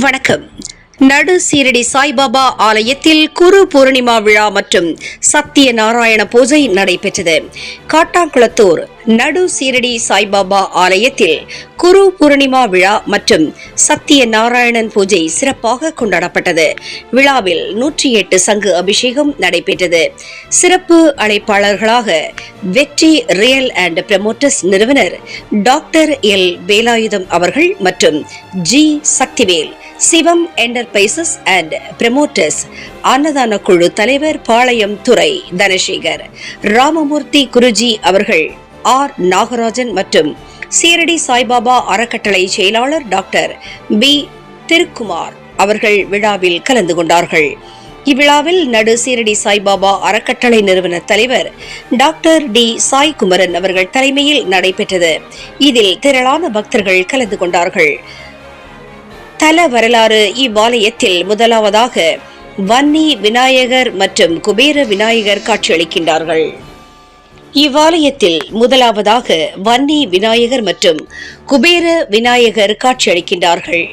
வணக்கம். நடு சீரடி சாய்பாபா ஆலயத்தில் குரு பூர்ணிமா விழா மற்றும் சத்திய நாராயண பூஜை நடைபெற்றது. காட்டாங்குளத்தூர் நடு சீரடி சாய்பாபா ஆலயத்தில் குரு பூர்ணிமா விழா மற்றும் சத்திய நாராயணன் பூஜை சிறப்பாக கொண்டாடப்பட்டது. விழாவில் நூற்றி எட்டு சங்கு அபிஷேகம் நடைபெற்றது. சிறப்பு அழைப்பாளர்களாக வெற்றி ரியல் அண்ட் பிரமோட்டர்ஸ் நிறுவனர் டாக்டர் எல். வேலாயுதம் அவர்கள் மற்றும் G. Sakthivel Sivam enterprises and promoters அன்னதான குழு தலைவர் பாளையம் துறை தனசேகர் ராமமூர்த்தி குருஜி அவர்கள் ஆர். நாகராஜன் மற்றும் சீரடி சாய்பாபா அறக்கட்டளை செயலாளர் டாக்டர் பி. திருக்குமார் அவர்கள் விழாவில் கலந்து கொண்டார்கள். இவ்விழாவில் நடு சீரடி சாய்பாபா அறக்கட்டளை நிறுவன தலைவர் டாக்டர் டி சாய் குமரன் அவர்கள் தலைமையில் நடைபெற்றது. இதில் திரளான பக்தர்கள் கலந்து கொண்டார்கள். தல வரலாறு இவ்வாலயத்தில் முதலாவதாக வன்னி விநாயகர் மற்றும் குபேர விநாயகர் காட்சியளிக்கின்றார்கள். இவ்வாலயத்தில் முதலாவதாக வன்னி விநாயகர் மற்றும் குபேர விநாயகர் காட்சியளிக்கின்றார்கள்.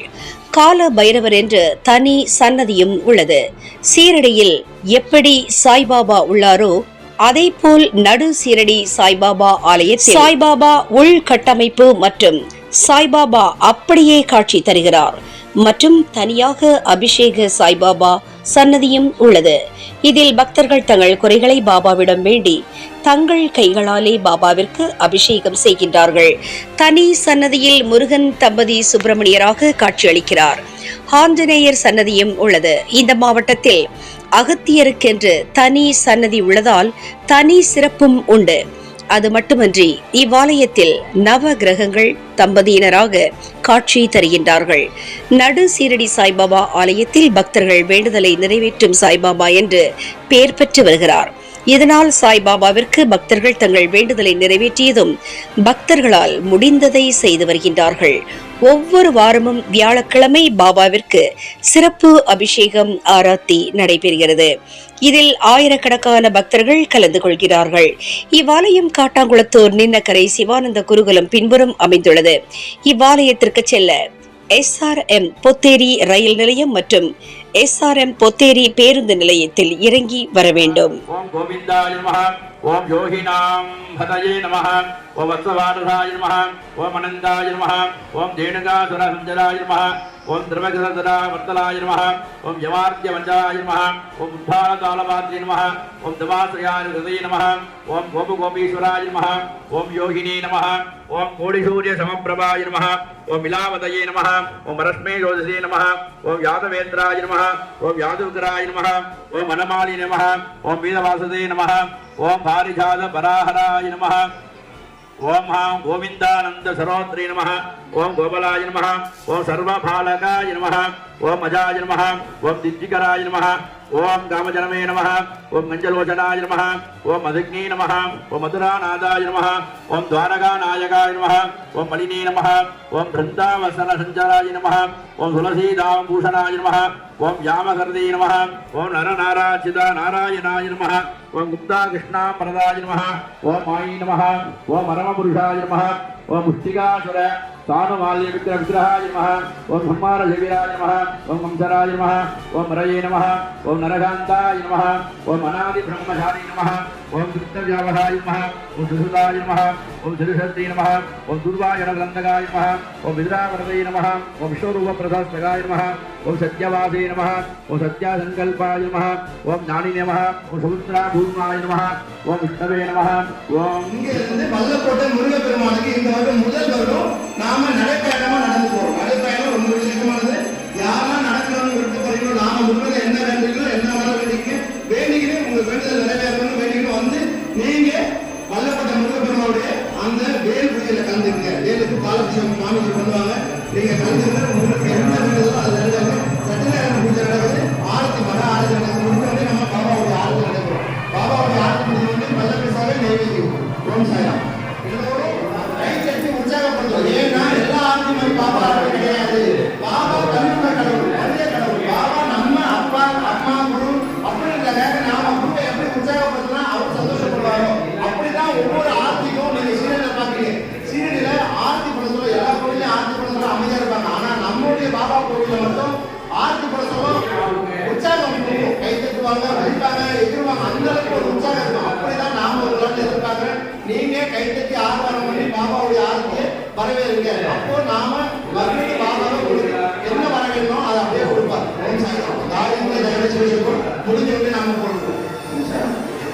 கால பைரவர் என்று தனி சன்னதியும் உள்ளது. சீரடியில் எப்படி சாய்பாபா உள்ளாரோ அதேபோல் நடு சீரடி சாய்பாபா ஆலயத்தில் சாய்பாபா உள்கட்டமைப்பு மற்றும் சாய்பாபா அப்படியே காட்சி தருகிறார். மற்றும் தனியாக அபிஷேக சாய்பாபா சன்னதியும் உள்ளது. இதில் பக்தர்கள் தங்கள் குறைகளை பாபாவிடம் வேண்டி தங்கள் கைகளாலே பாபாவிற்கு அபிஷேகம் செய்கின்றார்கள். தனி சன்னதியில் முருகன் தம்பதி சுப்பிரமணியராக காட்சியளிக்கிறார். ஆஞ்சநேயர் சன்னதியும் உள்ளது. இந்த மாவட்டத்தில் அகத்தியருக்கென்று தனி சன்னதி உள்ளதால் தனி சிறப்பும் உண்டு. அது மட்டுமன்றி இவ்வாலயத்தில் நவ கிரகங்கள் தம்பதியினராக காட்சி தருகின்றார்கள். நடு சீரடி சாய்பாபா ஆலயத்தில் பக்தர்கள் வேண்டுதலை நிறைவேற்றும் சாய்பாபா என்று பெயர் பெற்று வருகிறார். இதனால் சாய்பாபாவிற்கு பக்தர்கள் தங்கள் வேண்டுதலை நிறைவேற்றியதும் பக்தர்களால் முடிந்ததை செய்து வருகின்றார்கள். ஒவ்வொரு வாரமும் வியாழக்கிழமை பாபாவிற்கு சிறப்பு அபிஷேகம் ஆராத்தி நடைபெறுகிறது. இதில் ஆயிரக்கணக்கான பக்தர்கள் கலந்து கொள்கிறார்கள். இவ்வாலயம் காட்டாங்குளத்தூர் நின்னக்கரை சிவானந்த குருகுலம் பின்புறம் அமைந்துள்ளது. இவ்வாலயத்திற்கு செல்ல எஸ்ஆர்எம் பொத்தேரி ரயில் நிலையம் மற்றும் எஸ்ஆர்எம் பொத்தேரி பேருந்து நிலையத்தில் இறங்கி வர வேண்டும். ஓம் கோவிந்தாய நம ஓம் யோகினாம் ஹதயே நம ஓம் வத்சவாரதாய நம ஓம் அனந்தாய நம ஓம் தேனுகாசுர சஞ்சராய நம ஓம் திரவகசதா வர்த்தலாய நம ஓம் யமார்த்திய வஞ்சாய நம ஓம் உத்தான காலபாத்ரி நம ஓம் தவாசிரியாய ஹிருதய நம ஓம் கோபு கோபீஸ்வராய நம ஓம் யோகினி நம ஓம் கோடிசூரிய சமப்பிரபாய நம ஓம் விலாவதயே நம ஓம் ரஷ்மே ஜோதிஷே நம ஓம் யாதவேந்திராய நம ஓம் யாதவகராய நம ஓம் வனமாலி நம ஓம் வீரவாசதே நம ஓம் பாரிஜாத பராஹராய நம ஓம் ஹாம் கோவிந்தானந்த சரோத்ரி நம ஓம் கோபலாய நம ஓம் சர்வபாலகாய நம ஓம் அஜாய நம ஓம் திஜிகராய நம ஓம் காமஜனமே நம ஓம் மஞ்சலோச்சனாய நம ஓம் மதுக்னி நம ஓம் மதுராநாதாய நம ஓம் துவாரகா நாயகாய நம ஓம் மலினி நம ஓம் பிருந்தாவசன சஞ்சராய நம ஓம் துளசீதாம்பூஷணாய நம ஓம் யாமகர்தே நம ஓம் நரநாராஜிதா நாராயணாய நம ஓம் குப்தா கிருஷ்ணா பரதாய நம ஓம் மாயி நம ஓம் பரமபுருஷாய நம ஓம் முஷ்டிகாசுர சானுமால்ய விக்கிர விக்கிரகாய நம ஓம் சம்மார ஜெவிராய நம ஓம் வம்சராய நம ஓம் ரயே நம ஓம் நரகாந்தாய நம ஓம் அநாதி பிரம்மசாரி நம ஓம் கிருஷ்ணவியாவகாய நம ஓம் சுசுதாய நம ஓம் சிறுசக்தி நம ஓம் துர்வாயண கிரந்தகாய நம ஓம் விதிராவரதே நம ஓம் விஸ்வரூப பிரதாஸ்தகாய நம ஓம் சத்யவாதே நம ஓம் சத்யாசங்கல்பாய நம ஓம் ஞானி நம ஓம் சமுத்ரா பூர்ணாய நம ஓம் விஷ்ணவே நம ஓம் இங்கிருந்து மல்லக்கோட்டை முருகப்பெருமானுக்கு இந்த வருடம் முதல் வருடம் நாம நடைப்பயணமா தாய்மொழி தயாரிச்சு வச்சிருக்கோம் முடிஞ்சவங்க நாம போடுவோம்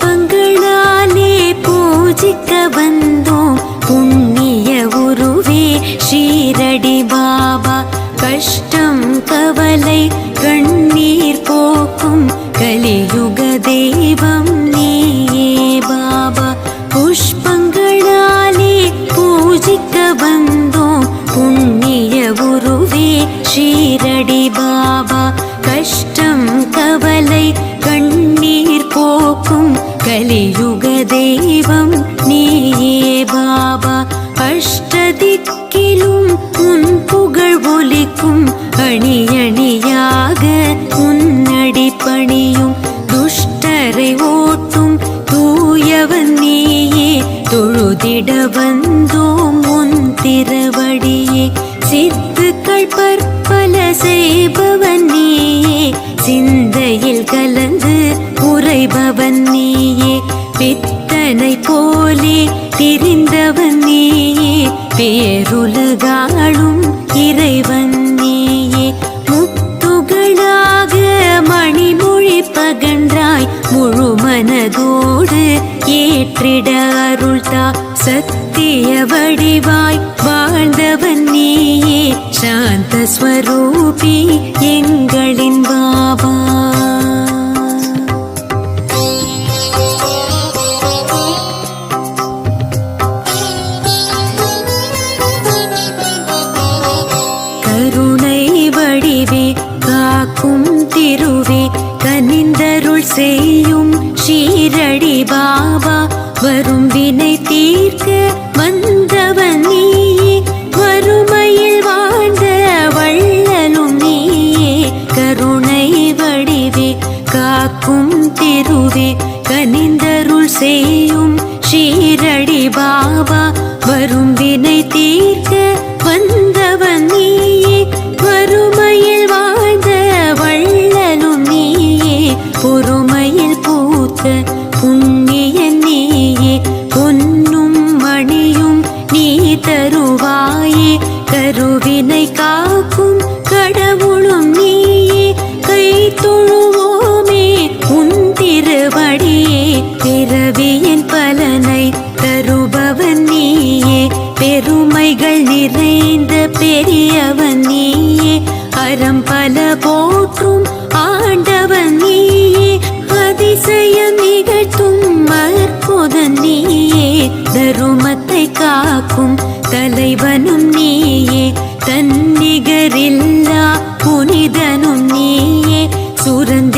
புஷ்பங்களாலே பூஜிக்க வந்தோம். புண்ணிய உருவே ஸ்ரீரடி கவலை கண்ணீர் போக்கும் கலியுக தெய்வம் திக்கிலும் உன் புகழ் ஒலிக்கும் அணி அணியாக உன்னடி பணியும் துஷ்டரை ஓட்டும் தூயவன் நீயே. தொழுதிட வந்தோம் உன் திருவடியே. சித்துக்கள் பற்பல செய்பவன் நீயே. சிந்தையில் கலந்து உரைபவன் நீ ஏற்றிட அருள்தா சத்திய வடிவாய் வாழ்ந்தவன் நீயே. சாந்த ஸ்வரூபி எங்களின் பாபா. கருணை வடிவே காக்கும் திருவே. கனிந்தருள் செய்யும் ஷீரடி பாபா. வரும் வினை தீர்க்க வந்தவன் நீயே. வறுமையில் வாழ்ந்த வள்ளலும் நீயே. கருணை வடிவே காக்கும் திருவே. கனிந்தருள் செய்யும் ஷீரடி பாபா. வரும் வினை தீர் காக்கும் தலைவனும் நீயே தன்னிகரில்லா புனிதனும் நீயே. சுரந்த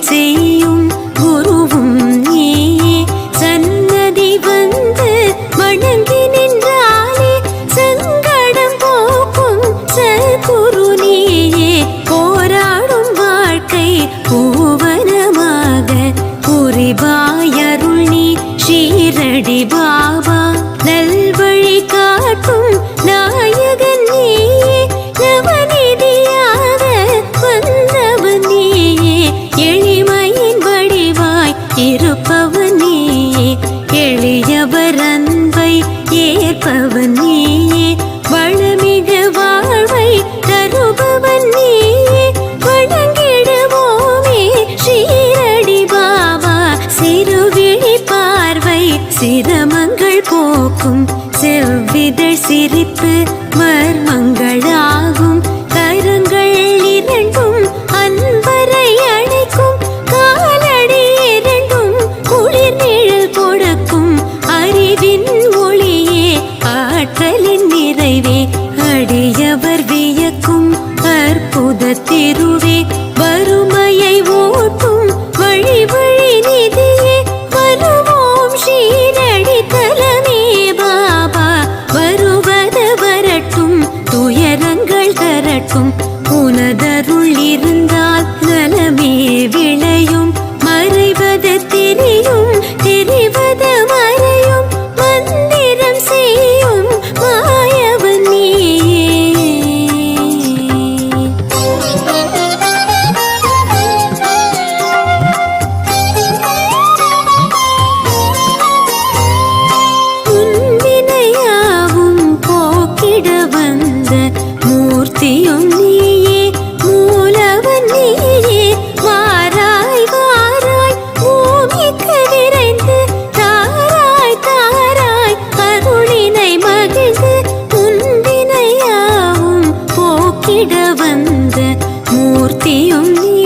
செய்யும் குருவும் நீயே. சன்னதி வந்து வணங்கி நின்றாலே சங்கடம் போக்கும் சகுரு நீயே. போராடும் வாழ்க்கை பூவனமாக நீ ஷீரடி சக்தியும் நீயே மூலவன் நீயே வாராய் வாராய் பூமிக்கு விரைந்து தாராய் தாராய் அருளினை மகிழ்ந்து முன்பினையாவும் போக்கிட வந்த மூர்த்தியும் நீ